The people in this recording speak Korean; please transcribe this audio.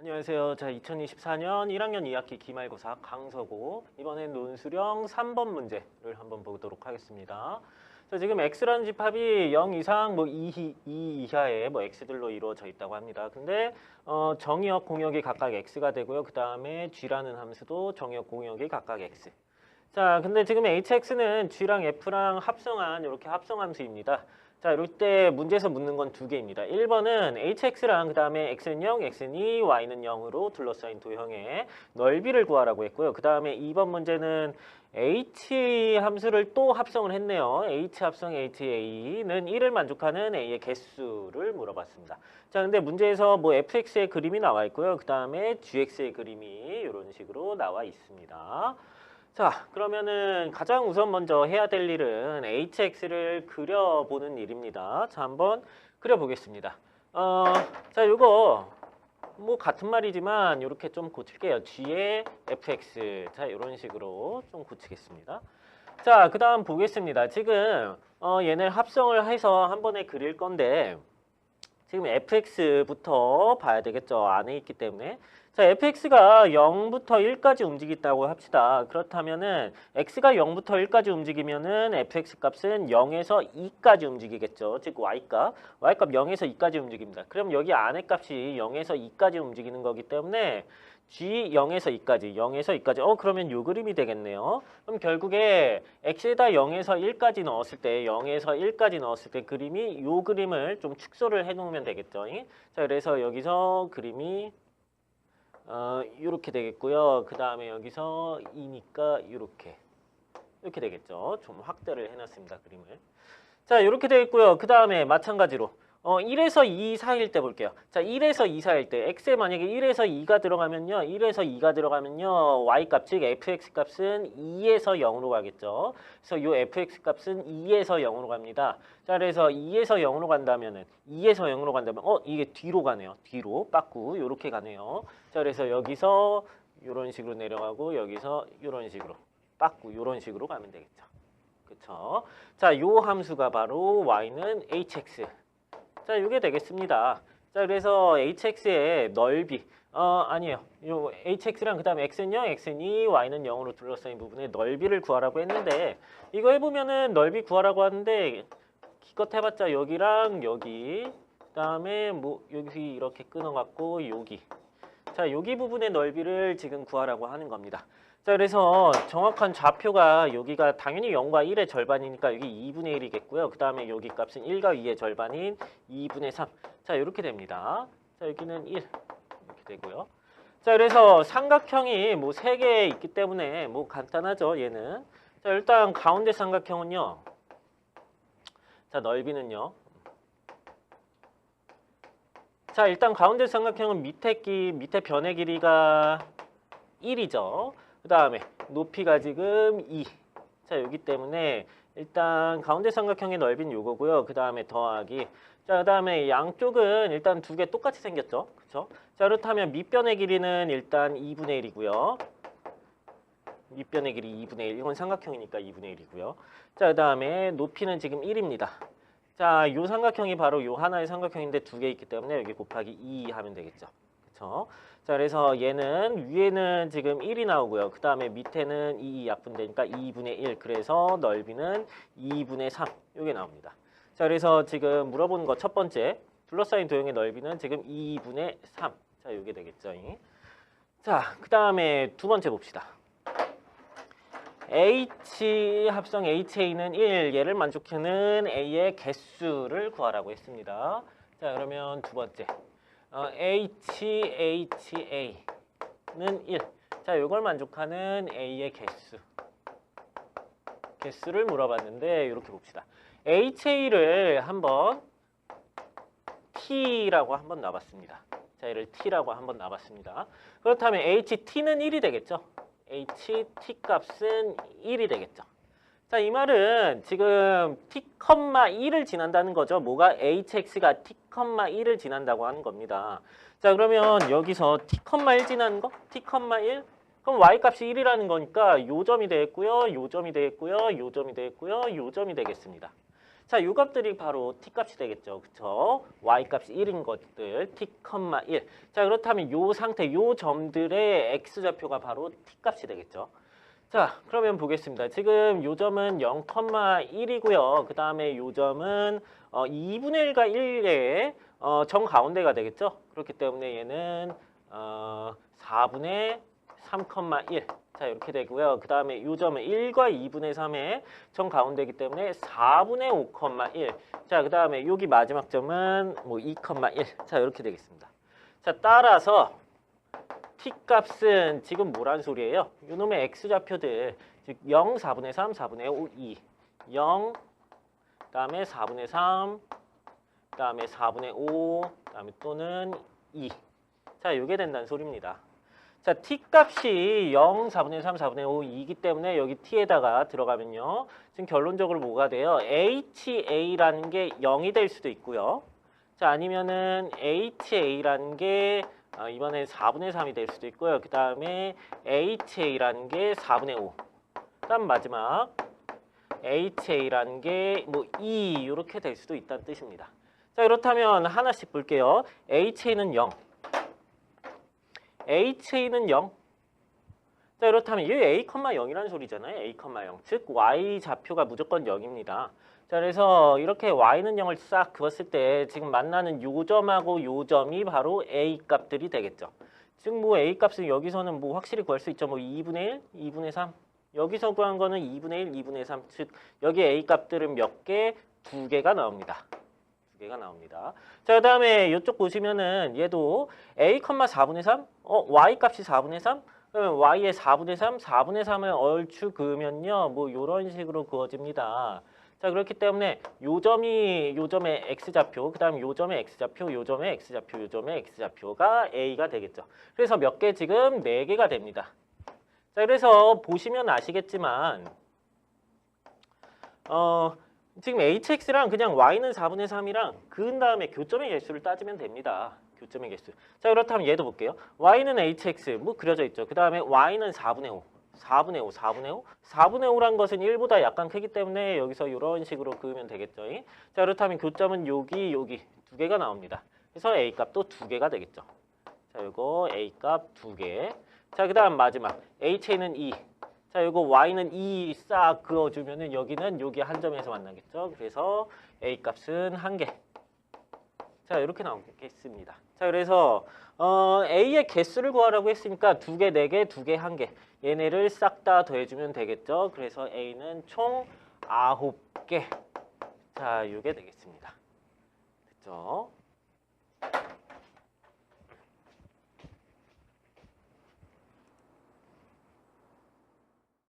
안녕하세요. 자, 2024년 1학년 2학기 기말고사 강서고 이번엔 논수령 3번 문제를 한번 보도록 하겠습니다. 자, 지금 x라는 집합이 0 이상 뭐 2, 2 이하의 뭐 x들로 이루어져 있다고 합니다. 근데 어, 정의역 공역이 각각 x가 되고요. 그 다음에 g라는 함수도 정의역 공역이 각각 x. 자, 근데 지금 hx는 g랑 f랑 합성한 이렇게 합성함수입니다. 자, 이럴 때 문제에서 묻는 건 두 개입니다. 1번은 hx랑 그 다음에 x는 0, x는 2, y는 0으로 둘러싸인 도형의 넓이를 구하라고 했고요. 그 다음에 2번 문제는 h 함수를 또 합성을 했네요. h 합성 ha는 1을 만족하는 a의 개수를 물어봤습니다. 자, 근데 문제에서 뭐 fx의 그림이 나와 있고요. 그 다음에 gx의 그림이 이런 식으로 나와 있습니다. 자, 그러면은 가장 우선 먼저 해야 될 일은 hx를 그려보는 일입니다. 자, 한번 그려보겠습니다. 어, 자, 이거 뭐 같은 말이지만 이렇게 좀 고칠게요. g의 fx. 자, 이런 식으로 좀 고치겠습니다. 자, 그 다음 보겠습니다. 지금 어, 얘네 합성을 해서 한 번에 그릴 건데 지금 fx부터 봐야 되겠죠. 안에 있기 때문에. 자, fx가 0부터 1까지 움직인다고 합시다. 그렇다면은 x가 0부터 1까지 움직이면은 fx 값은 0에서 2까지 움직이겠죠. 즉 y값. y값 0에서 2까지 움직입니다. 그럼 여기 안에 값이 0에서 2까지 움직이는 거기 때문에 g 0에서 2까지, 0에서 2까지. 어, 그러면 요 그림이 되겠네요. 그럼 결국에 x에다 0에서 1까지 넣었을 때, 0에서 1까지 넣었을 때 그림이 요 그림을 좀 축소를 해 놓으면 되겠죠. 자, 그래서 여기서 그림이 어, 이렇게 되겠고요. 그 다음에 여기서 2니까 이렇게 이렇게 되겠죠. 좀 확대를 해놨습니다. 그림을. 자, 이렇게 되겠고요. 그 다음에 마찬가지로 어, 1에서 2 사이일 때 볼게요. 자, 1에서 2 사이일 때 x에 만약에 1에서 2가 들어가면요. 1에서 2가 들어가면요. y값 즉 fx 값은 2에서 0으로 가겠죠. 그래서 요 fx 값은 2에서 0으로 갑니다. 자, 그래서 2에서 0으로 간다면은 2에서 0으로 간다면 어, 이게 뒤로 가네요. 뒤로 빠꾸 요렇게 가네요. 자, 그래서 여기서 요런 식으로 내려가고 여기서 요런 식으로 빠꾸 요런 식으로 가면 되겠죠. 그렇죠? 자, 요 함수가 바로 y는 hx 자, 이게 되겠습니다. 자, 그래서 hx의 넓이 어, 아니에요. 요 hx랑 그 다음에 x는 0, x는 2, y는 0으로 둘러싸인 부분의 넓이를 구하라고 했는데 이거 해 보면은 넓이 구하라고 하는데 기껏 해 봤자 여기랑 여기 그 다음에 뭐 여기 이렇게 끊어 갖고 여기 자, 여기 부분의 넓이를 지금 구하라고 하는 겁니다. 자, 그래서 정확한 좌표가 여기가 당연히 0과 1의 절반이니까 여기 2분의 1이겠고요. 그 다음에 여기 값은 1과 2의 절반인 2분의 3. 자, 이렇게 됩니다. 자, 여기는 1 이렇게 되고요. 자, 그래서 삼각형이 뭐세개 있기 때문에 뭐 간단하죠, 얘는. 자, 일단 가운데 삼각형은요. 자, 넓이는요. 자, 일단 가운데 삼각형은 밑에 기 밑에 변의 길이가 1이죠. 그 다음에 높이가 지금 2. 자, 여기 때문에 일단 가운데 삼각형의 넓이는 요거고요. 그 다음에 더하기. 자, 그 다음에 양쪽은 일단 두 개 똑같이 생겼죠. 그쵸? 자, 그렇다면 밑변의 길이는 일단 2분의 1이고요. 밑변의 길이 2분의 1. 이건 삼각형이니까 2분의 1이고요. 자, 그 다음에 높이는 지금 1입니다. 자, 요 삼각형이 바로 요 하나의 삼각형인데 두 개 있기 때문에 여기 곱하기 2 하면 되겠죠. 그쵸? 자, 그래서 얘는 위에는 지금 1이 나오고요. 그 다음에 밑에는 2 약분되니까 2분의 1. 그래서 넓이는 2분의 3. 이게 나옵니다. 자, 그래서 지금 물어보는 거첫 번째. 둘러싸인 도형의 넓이는 지금 2분의 3. 자, 이게 되겠죠. 자, 그 다음에 두 번째 봅시다. H 합성 HA는 1. 얘를 만족하는 A의 개수를 구하라고 했습니다. 자, 그러면 두 번째. 어, HHA는 1. 자, 이걸 만족하는 A의 개수. 개수를 물어봤는데 이렇게 봅시다. HA를 한번 T라고 한번 놔봤습니다. 자, 얘를 T라고 한번 놔봤습니다. 그렇다면 HT는 1이 되겠죠? HT 값은 1이 되겠죠? 자, 이 말은 지금 t, 1을 지난다는 거죠. 뭐가 hx가 t, 1을 지난다고 하는 겁니다. 자, 그러면 여기서 t, 1 지나는 거? t, 1? 그럼 y 값이 1이라는 거니까 요 점이 되겠고요. 요 점이 되겠고요. 요 점이 되겠고요. 요 점이 되겠습니다. 자, 요 값들이 바로 t 값이 되겠죠. 그쵸? y 값이 1인 것들 t, 1. 자, 그렇다면 요 상태, 요 점들의 x 좌표가 바로 t 값이 되겠죠. 자, 그러면 보겠습니다. 지금 요 점은 0,1이고요. 그 다음에 요 점은 어, 2분의 1과 1의 어, 정 가운데가 되겠죠. 그렇기 때문에 얘는 어, 4분의 3,1. 자, 이렇게 되고요. 그 다음에 요 점은 1과 2분의 3의 정 가운데이기 때문에 4분의 5,1. 자, 그 다음에 여기 마지막 점은 뭐 2,1. 자, 이렇게 되겠습니다. 자, 따라서 t 값은 지금 뭐란 소리예요? 요놈의 x 좌표들 즉 0, 4분의 3, 4분의 5, 2 0, 그 다음에 4분의 3, 그 다음에 4분의 5, 그 다음에 또는 2. 자, 요게 된다는 소리입니다. 자, t 값이 0, 4분의 3, 4분의 5, 2이기 때문에 여기 t에다가 들어가면요. 지금 결론적으로 뭐가 돼요? ha라는 게 0이 될 수도 있고요. 자, 아니면은 ha라는 게 어, 이번엔 4분의 3이 될 수도 있고요. 그 다음에 HA라는 게 4분의 5. 그다음 마지막 HA라는 게 뭐 2 이렇게 될 수도 있다는 뜻입니다. 자 그렇다면 하나씩 볼게요. HA는 0. HA는 0. 자 그렇다면 이 A, 0이라는 소리잖아요. A, 0. 즉 Y 좌표가 무조건 0입니다. 자 그래서 이렇게 y는 0을 싹 그었을 때 지금 만나는 요 점하고 요 점이 바로 a 값들이 되겠죠. 즉 뭐 a 값은 여기서는 뭐 확실히 구할 수 있죠. 뭐 2분의 1, 2분의 3. 여기서 구한 거는 2분의 1, 2분의 3. 즉 여기 a 값들은 몇 개? 두 개가 나옵니다. 두 개가 나옵니다. 자 그 다음에 이쪽 보시면은 얘도 a, 4분의 3. 어 y 값이 4분의 3. 그러면 y의 4분의 3, 4분의 3을 얼추 그으면요. 뭐 이런 식으로 그어집니다. 자 그렇기 때문에 요 점이 요 점의 x 좌표, 그 다음 요 점의 x 좌표, 요 점의 x 좌표, 요 점의 x 좌표가 a가 되겠죠. 그래서 몇 개 지금 네 개가 됩니다. 자 그래서 보시면 아시겠지만 어 지금 hx랑 그냥 y는 4분의 3이랑 그은 다음에 교점의 개수를 따지면 됩니다. 교점의 개수. 자 그렇다면 얘도 볼게요. y는 hx 뭐 그려져 있죠. 그 다음에 y는 4분의 5. 4분의 5, 4분의 5? 4분의 5란 것은 1보다 약간 크기 때문에 여기서 이런 식으로 그으면 되겠죠. 자 그렇다면 교점은 여기, 여기 두 개가 나옵니다. 그래서 A 값도 두 개가 되겠죠. 자 이거 A 값 두 개. 자 그 다음 마지막 HA는 2. 자 이거 Y는 2 싹 그어주면은 여기는 여기 한 점에서 만나겠죠. 그래서 A 값은 한 개. 자 이렇게 나오겠습니다. 자 그래서 어, A의 개수를 구하라고 했으니까 두 개, 네 개, 두 개, 한 개. 얘네를 싹 다 더해주면 되겠죠. 그래서 A는 총 아홉 개. 자, 이게 되겠습니다. 됐죠?